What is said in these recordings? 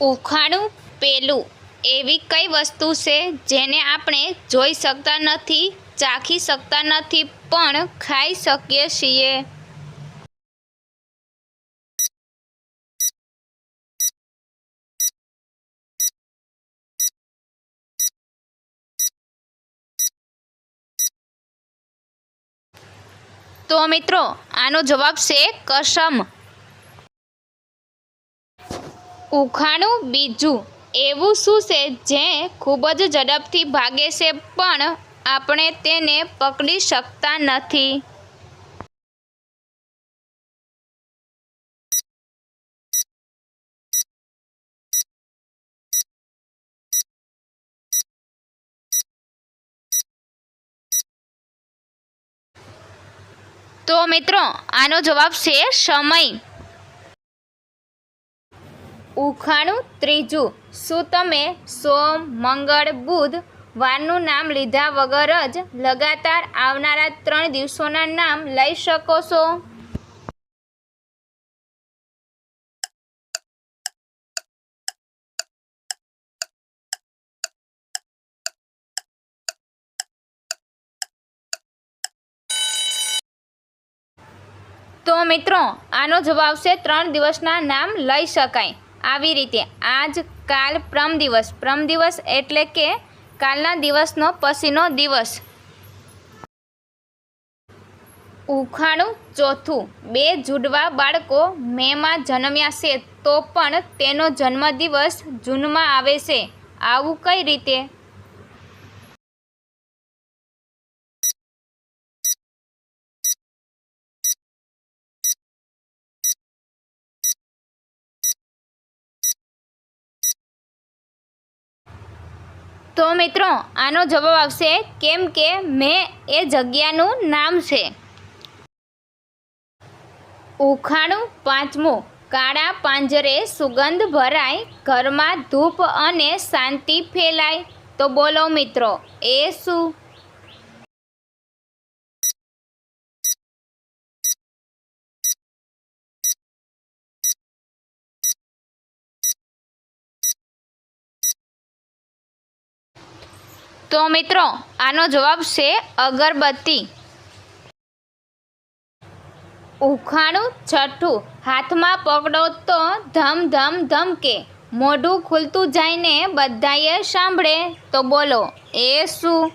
ઉખાણું પેલું એવી કઈ વસ્તુ છે જેને આપણે જોઈ શકતા નથી, ચાખી શકતા નથી, પણ ખાઈ શકીએ છીએ? તો મિત્રો, આનો જવાબ છે કસમ. ઉખાણું બીજું. એવું શું છે જે ખૂબ જ ઝડપથી ભાગે છે પણ આપણે તેને પકડી શકતા નથી? તો મિત્રો, આનો જવાબ છે સમય. ઉખાણું ત્રીજું. શું તમે સોમ, મંગળ, બુધ વારનું નામ લીધા વગર જ લગાતાર આવનારા ત્રણ દિવસોના નામ લઈ શકો છો? તો મિત્રો, આનો જવાબ છે ત્રણ દિવસના નામ લઈ શકાય. આવી રીતે. આજ કાલ પ્રમ દિવસ. પ્રમ દિવસ એટલે કે કાલના દિવસનો પછીનો દિવસ. ઉખાણું ચોથું. બે જુડવા બાળકો મેમાં જન્મ્યા છે તો પણ તેનો જન્મદિવસ જૂનમાં આવે છે. આવું કઈ રીતે? તો મિત્રો, આનો જવાબ આવશે, કેમ કે મેં એ જગ્યાનું નામ છે. ઉખાણું પાંચમું. કાળા પાંજરે સુગંધ ભરાય, ઘરમાં ધૂપ અને શાંતિ ફેલાય. તો બોલો મિત્રો, એ શું? તો મિત્રો, આનો જવાબ છે અગરબત્તી. ઉખાણું છઠ્ઠું, હાથમાં પકડો તો ધમ ધમ ધમકે મોઢું ખુલતું જાયને બધાએ સાંભળે, તો બોલો, એ શું?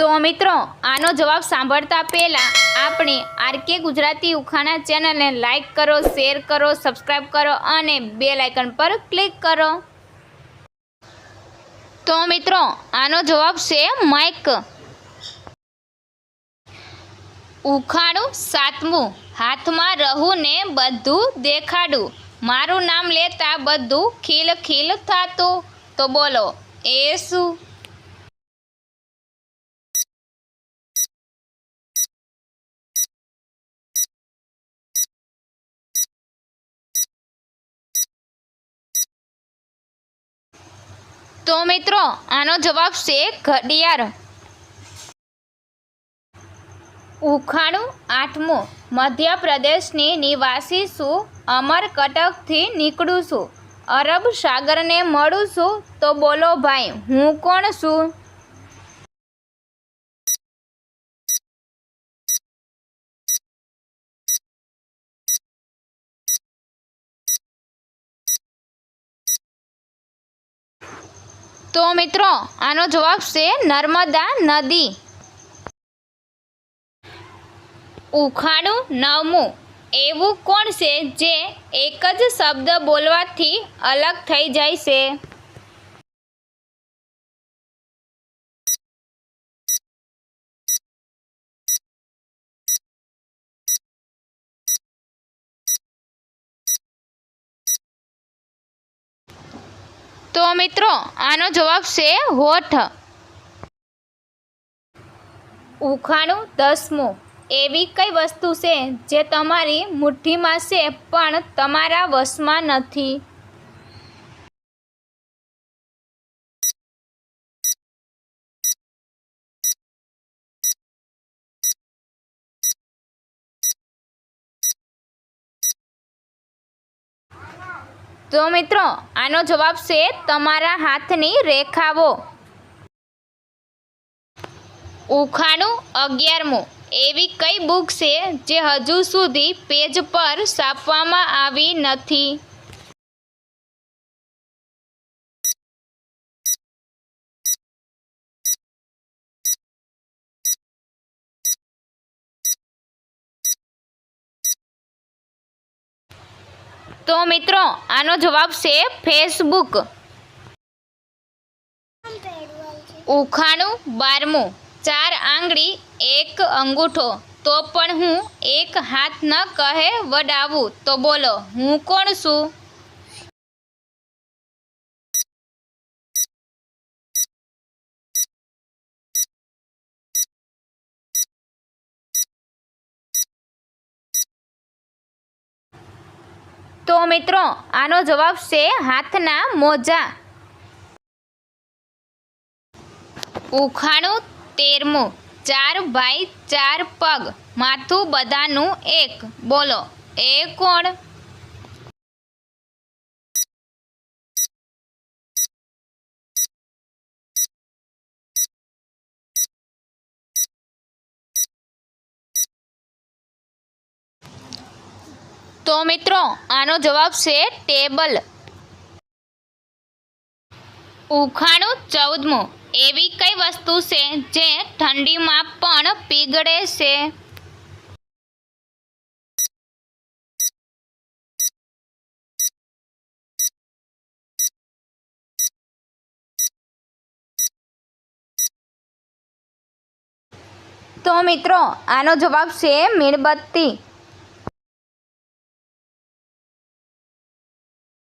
તો મિત્રો, આનો જવાબ સાંભળતા પહેલાં આપણે આરકે ગુજરાતી ઉખાણા ચેનલને લાઇક કરો શેર કરો સબસ્ક્રાઈબ કરો અને બે લાઇકન પર ક્લિક કરો. તો મિત્રો, આનો જવાબ છે માઇક ઉખાણું સાતમું, હાથમાં રહું ને બધું દેખાડું. મારું નામ લેતા બધું ખીલ ખીલ થતું. તો બોલો, એ શું? તો મિત્રો, આનો જવાબ છે ઘડિયાળ. ઉખાણું આઠમું. મધ્યપ્રદેશની નિવાસી છું અમરકટકથી નીકળું છું. અરબ સાગરને મળું છું, તો બોલો ભાઈ, હું કોણ છું? તો મિત્રો, આનો જવાબ છે નર્મદા નદી. ઉખાણું નવમું. એવું કોણ છે જે એક જ શબ્દ બોલવાથી અલગ થઈ જાય છે? તો મિત્રો, આનો જવાબ છે હોઠ. ઉખાણું દસમું. એવી કઈ વસ્તુ છે જે તમારી મુઠ્ઠીમાં છે પણ તમારા વશમાં નથી? તો મિત્રો, આનો જવાબ છે તમારા હાથની રેખાઓ. ઉખાણું અગિયારમું. એવી કઈ બુક છે જે હજુ સુધી પેજ પર છાપવામાં આવી નથી? તો મિત્રો, આનો જવાબ છે ફેસબુક ઉખાણું બારમું. ચાર આંગળી, એક અંગૂઠો. તો પણ હું એક હાથ ન કહે વડાવું. તો બોલો, હું કોણ છું? તો મિત્રો, આનો જવાબ છે હાથના મોજા. ઉખાણું તેરમું, ચાર ભાઈ ચાર પગ, માથું બધાનું એક. બોલો, એ કોણ? તો મિત્રો, આનો જવાબ છે ટેબલ. ઉખાણું ચૌદમું. એવી કઈ વસ્તુ છે જે ઠંડીમાં પણ પીગળે છે? તો મિત્રો, આનો જવાબ છે મીણબત્તી.